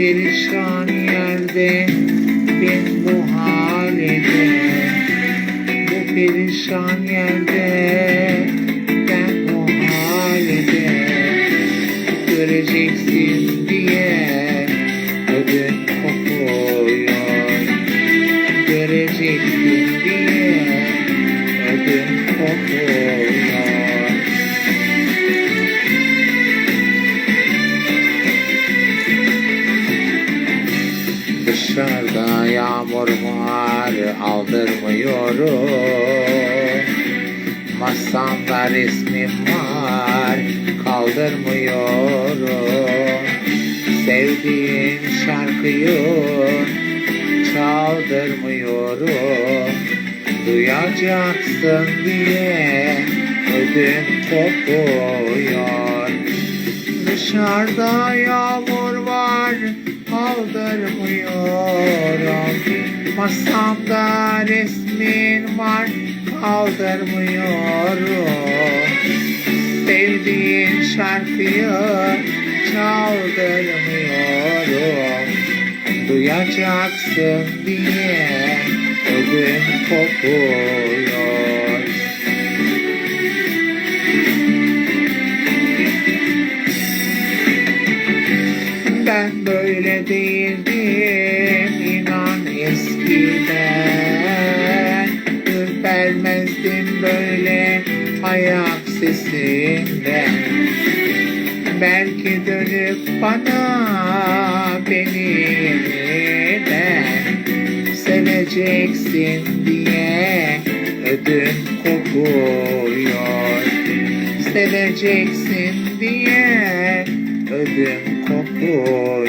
perişan yerde Ben bu halde Bu perişan yerde yağmur var aldırmıyorum. Masamda resmim var kaldırmıyorum. Sevdiğim şarkıyı çaldırmıyorum. Duyacaksın diye ödüm kopuyor. Dışarıda yağmur var kaldırmıyorum. Masamda resmin var kaldırmıyorum. Sevdiğin şarkıyı çaldırmıyorum Duyacaksın diye ödüm kopuyor böyle ayak sesinden Belki dönüp bana beni yeniden Seveceksin diye ödüm kopuyor. Seveceksin diye ödüm kopuyor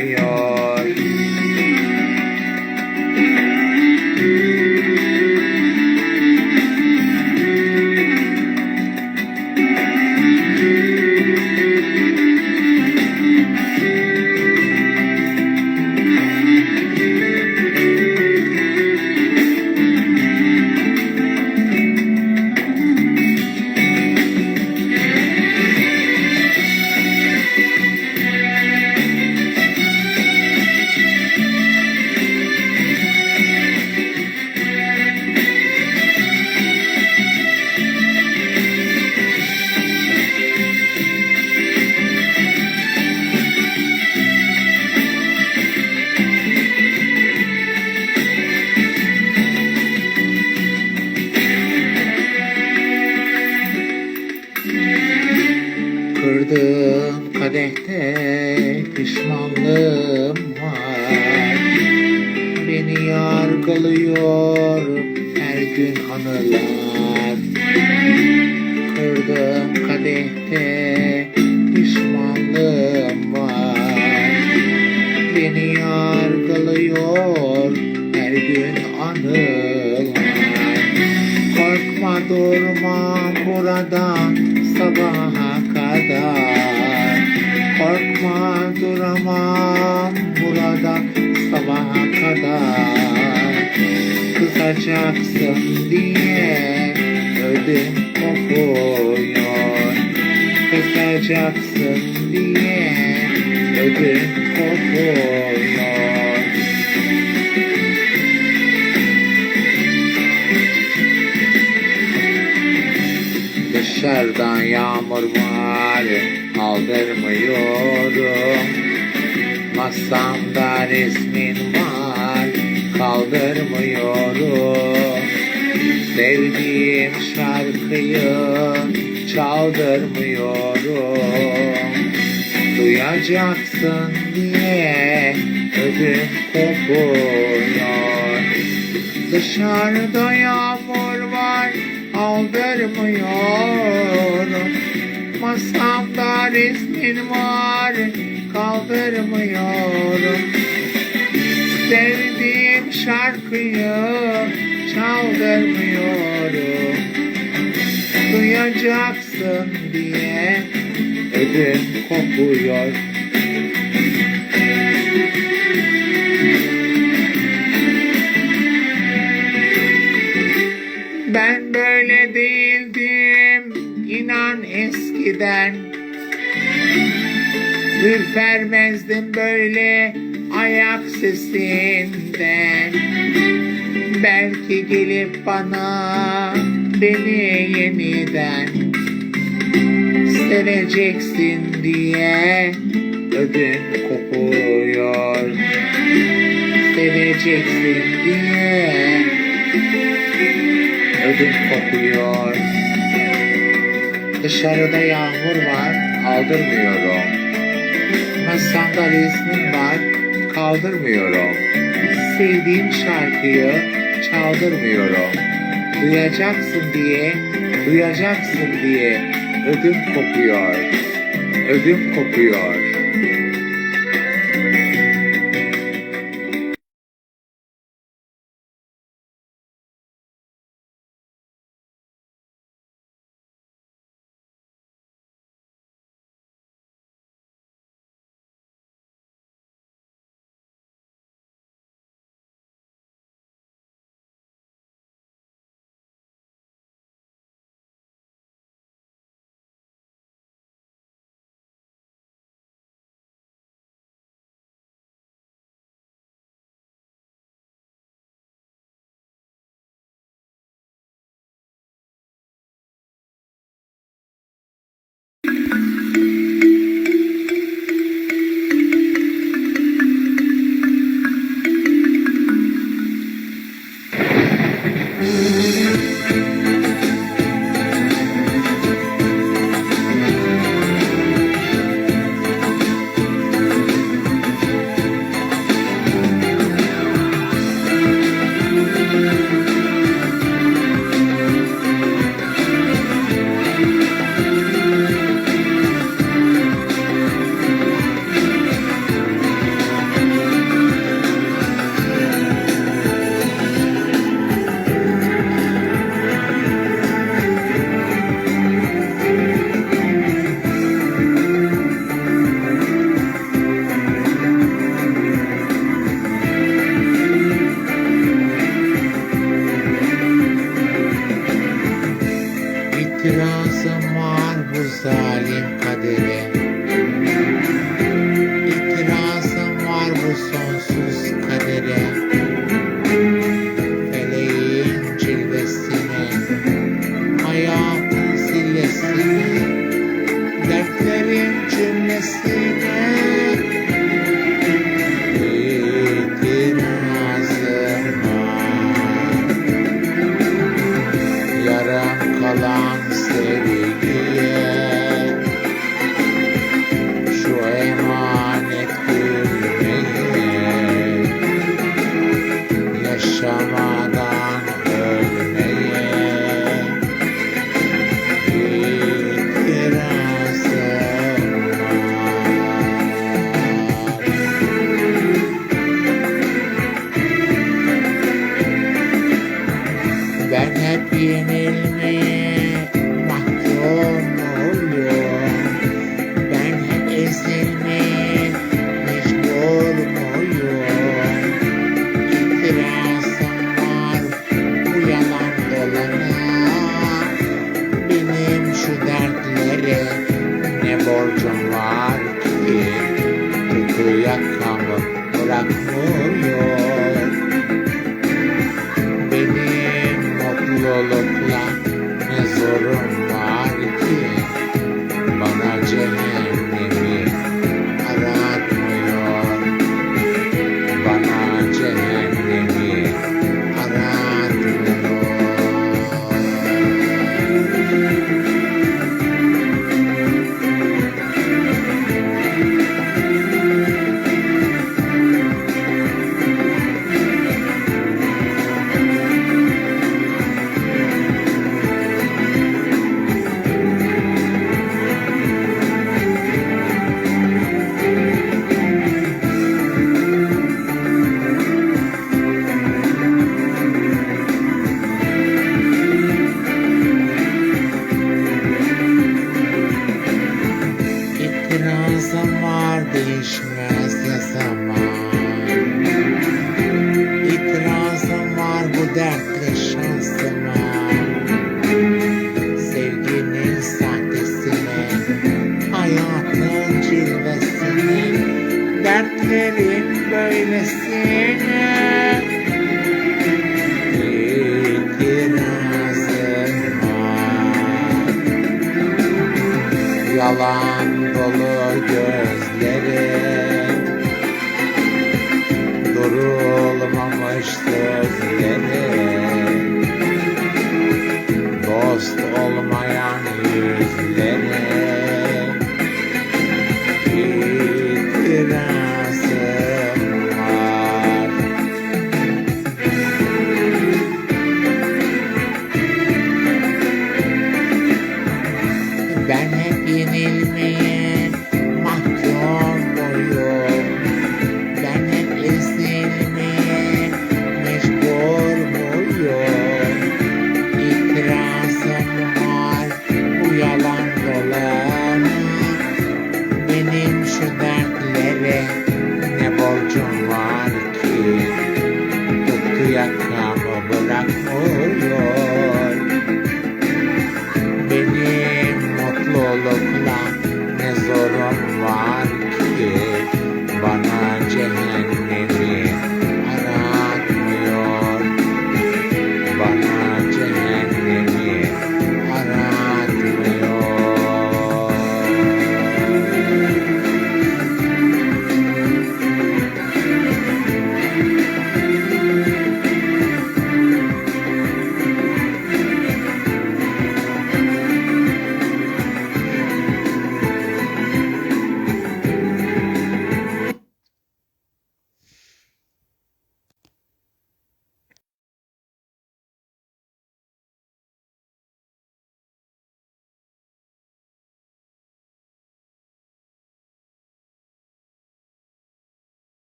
Korkma durma burada sabaha kadar. Korkma duramam burada sabaha kadar. Kızacaksın diye ödüm kopuyor. Kızacaksın diye ödüm kopuyor Dışarıdan yağmur var Kaldırmıyorum. Masamda resmin var Kaldırmıyorum. Sevdiğim şarkıyı Çaldırmıyorum. Duyacaksın diye Ödüm kopuyor. Dışarıda yağmur var aldırmıyorum Masamda resmin var kaldırmıyorum Sevdiğim şarkıyı çaldırmıyorum duyacaksın diye ödüm kopuyor. Eskiden Ürpermezdim böyle ayak sesinden. Belki gelip bana beni yeniden Seveceksin diye ödüm kopuyor. Seveceksin diye ödüm kopuyor Dışarıda yağmur var. Aldırmıyorum Masamda resmin var. Kaldırmıyorum. Sevdiğim şarkıyı çaldırmıyorum. Duyacaksın diye, duyacaksın diye ödüm kopuyor. Ödüm kopuyor along. Yalan dolu gözlerim. Durulmamış sözlerim. Dost olmayan yüzlerim. İtirazım var. Ben hep you in me.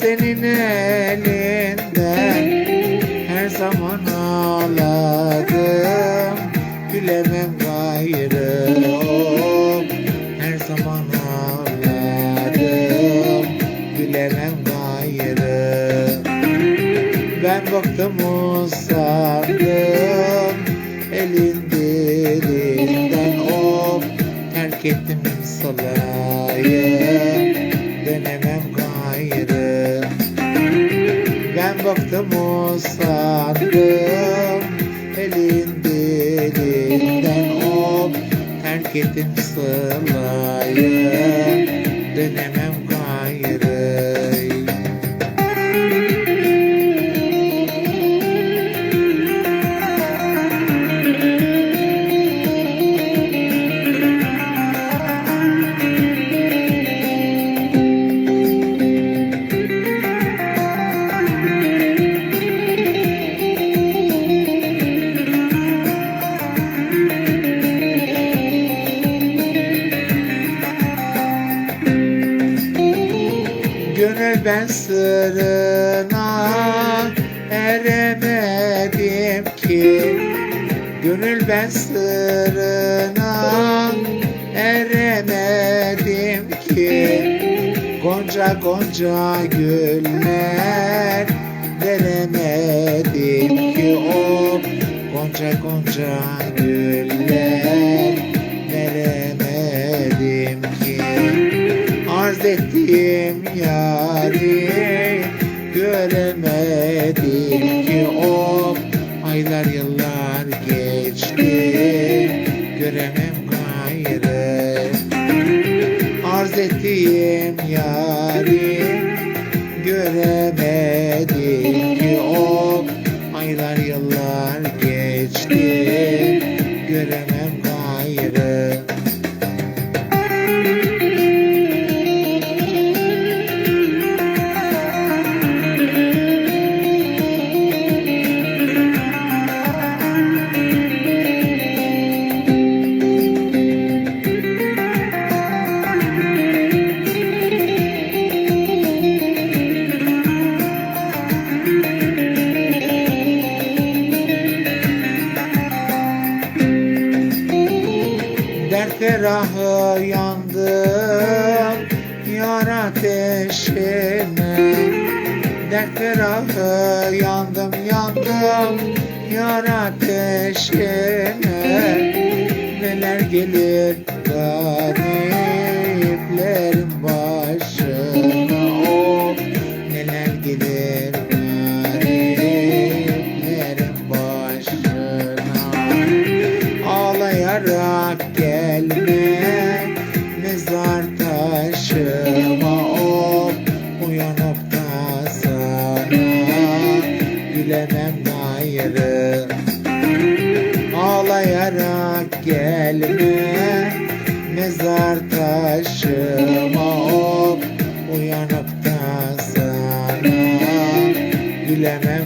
Senin elinden Her zaman ağladım. Gülemem gayrı. Her zaman ağladım. Gülemem gayrı. Ben baktım baktım usandım elin dilinden of terk ettim salayı dönemem ben sırrına eremedim ki. Gönül ben sırrına eremedim ki. Gonca gonca güller veremedim ki. O Gonca gonca güller Arz ettiğim yari göremedim ki. O Aylar yıllar geçti göremem gayrı. Arz ettiğim yari yandım Yar ateşine Neler gelir gariplerin Ağlayarak gelme mezar taşıma of Uyanıp da sana gülemem